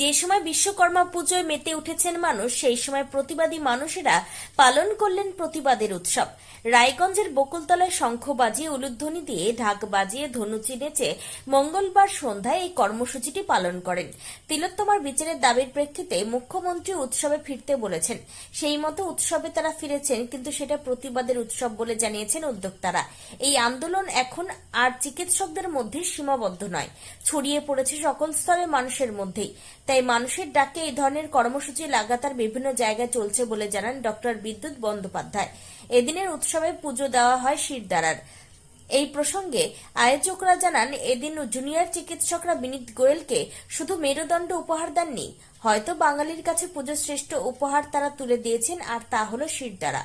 যে সময় বিশ্বকর্মা পুজোয় মেতে উঠেছেন মানুষ, সেই সময় প্রতিবাদী মানুষেরা পালন করলেন প্রতিবাদের উৎসব। রায়গঞ্জের বকুলতলায় শঙ্খ বাজিয়ে উলুধ্বনি দিয়ে ঢাক বাজিয়ে ধনুচি নেচে মঙ্গলবার সন্ধ্যায় এই কর্মসূচিটি পালন করেন। তিলোত্তমার বিচারের দাবির প্রেক্ষিতে মুখ্যমন্ত্রী উৎসবে ফিরতে বলেছেন। সেই মতো উৎসবে তারা ফিরেছেন, কিন্তু সেটা প্রতিবাদের উৎসব বলে জানিয়েছেন উদ্যোক্তারা। এই আন্দোলন এখন আর চিকিৎসকদের মধ্যে সীমাবদ্ধ নয়। ছড়িয়ে পড়েছে সকল স্তরের মানুষের মধ্যেই। তাই মানুষের ডাকে এই ধরনের কর্মসূচি লাগাতার বিভিন্ন জায়গায় চলছে বলে জানান ডক্টর বিদ্যুৎ বন্দ্যোপাধ্যায়। এদিনের উৎসবে পুজো দেওয়া হয় শিরদারার এই প্রসঙ্গে আয়োজকরা জানান, এদিন জুনিয়র চিকিৎসকরা বিনীত গোয়েলকে শুধু মেরুদণ্ড উপহার দেননি, হয়তো বাঙালির কাছে পুজো শ্রেষ্ঠ উপহার তারা তুলে দিয়েছেন, আর তা হল শিরদারা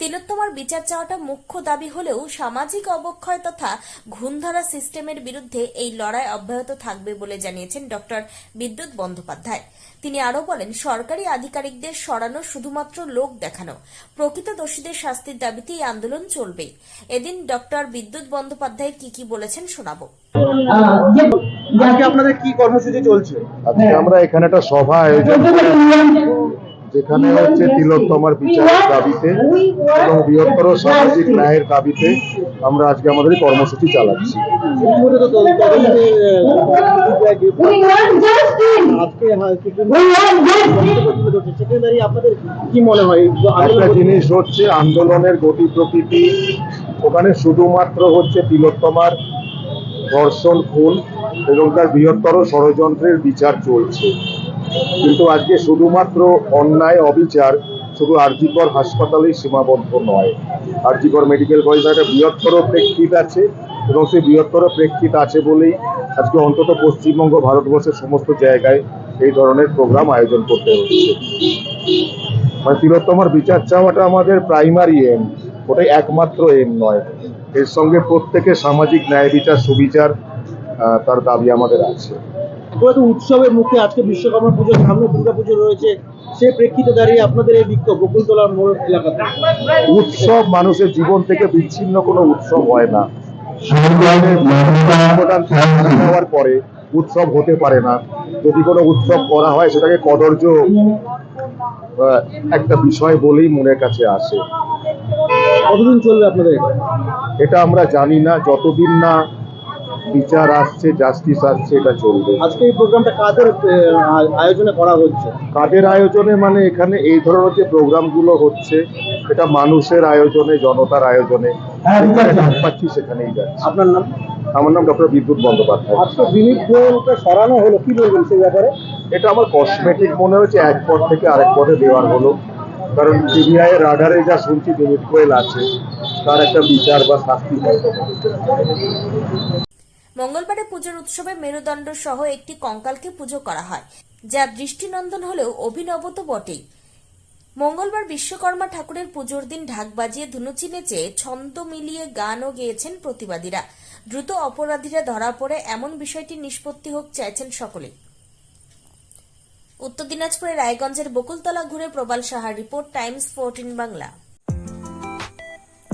তিলোত্তমার বিচার চাওয়াটা মুখ্য দাবি হলেও সামাজিক অবক্ষয় তথা ঘুণধরা সিস্টেমের বিরুদ্ধে এই লড়াই অব্যাহত থাকবে বলে জানিয়েছেন ডক্টর বিদ্যুৎ বন্দ্যোপাধ্যায়। তিনি আরও বলেন সরকারি আধিকারিকদের সরানো শুধুমাত্র লোক দেখানো প্রকৃত দোষীদের শাস্তির দাবিতে এই আন্দোলন চলবেই এদিন ডক্টর বিদ্যুৎ বন্দ্যোপাধ্যায় কি কি বলেছেন শোনাবো। আপনাদের কি কর্মসূচি চলছে? আজকে আমরা এখানে একটা সভা আয়োজন যেখানে হচ্ছে তিলোত্তমার বিচারের দাবিতে এবং বৃহত্তর সামাজিক ন্যায়ের দাবিতে আমরা আজকে আমাদের কর্মসূচি চালাচ্ছি। হ্যাঁ, মনে হয়? একটা জিনিস হচ্ছে আন্দোলনের গতি প্রকৃতি। ওখানে শুধুমাত্র হচ্ছে তিলোত্তমার ধর্ষণ খুন এবং তার বৃহত্তর ষড়যন্ত্রের বিচার চলছে। কিন্তু আজকে শুধুমাত্র অন্যায়, অবিচার, শুধু আরজিকর হাসপাতালেই সীমাবদ্ধ নয়। আরজিকর মেডিকেল কলেজে একটা বৃহত্তর প্রেক্ষিত আছে এবং সেই বৃহত্তর প্রেক্ষিত আছে বলেই আজকে অন্তত পশ্চিমবঙ্গ, ভারতবর্ষের সমস্ত জায়গায় এই ধরনের প্রোগ্রাম আয়োজন করতে হচ্ছে। মানে তিলোত্তমার বিচার চাওয়াটা আমাদের প্রাইমারি এম ওটাই একমাত্র এম নয়। এর সঙ্গে প্রত্যেকের সামাজিক ন্যায় বিচার, সুবিচার তার দাবি আমাদের আছে। পুরো তো উৎসবের মুখে আজকে বিশ্বকর্মা পুজোর সামনে দুর্গা পুজো রয়েছে সে প্রেক্ষিতে দাঁড়িয়ে আপনাদের এই বিক্ষোভ বকুলতলার মোড় এলাকাতে। উৎসব মানুষের জীবন থেকে বিচ্ছিন্ন কোনো উৎসব হয় না। হওয়ার পরে উৎসব হতে পারে না। যদি কোনো উৎসব করা হয় সেটাকে কদর্য একটা বিষয় বলেই মনের কাছে আসে। কতদিন চলবে আপনাদের এটা? এটা আমরা জানি না। যতদিন না বিচার আসছে জাস্টিস আসছে এটা চলবে। আজকে এই প্রোগ্রামটা কাদের আয়োজনে করা হচ্ছে? কাদের আয়োজনে মানে এখানে এই ধরনের যে প্রোগ্রামগুলো হচ্ছে এটা মানুষের আয়োজনে জনতার আয়োজনে। যেখানে পাচ্ছি সেখানেই যাচ্ছে। আপনার নাম? আমার নাম ডক্টর বিদ্যুৎ বন্দ্যোপাধ্যায়। আজকে বিনীত গোয়েলকে সরানো হলো কি বলবেন সেই ব্যাপারে? এটা আমার কসমেটিক মনে হচ্ছে এক পদ থেকে আরেক পদে দেওয়ার হলো। কারণ সিবিআই এর রাডারে যা শুনছি বিনীত গোয়েল আছে তার একটা বিচার বা শাস্তি হয়তো মঙ্গলবারে পুজোর উৎসবে মেরুদণ্ড সহ একটি কঙ্কালকে পুজো করা হয়, যা দৃষ্টিনন্দন হলেও অভিনব তো বটেই। মঙ্গলবার বিশ্বকর্মা ঠাকুরের পুজোর দিন ঢাক বাজিয়ে ধুনুচি নেচে ছন্দ মিলিয়ে গানও গেয়েছেন প্রতিবাদীরা। দ্রুত অপরাধীরা ধরা পড়ে এমন বিষয়টি নিষ্পত্তি হোক চাইছেন সকলে উত্তর দিনাজপুরের রায়গঞ্জের বকুলতলা ঘুরে প্রবাল সাহার report, Times fourteen Bangla.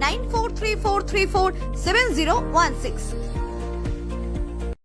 9434347016.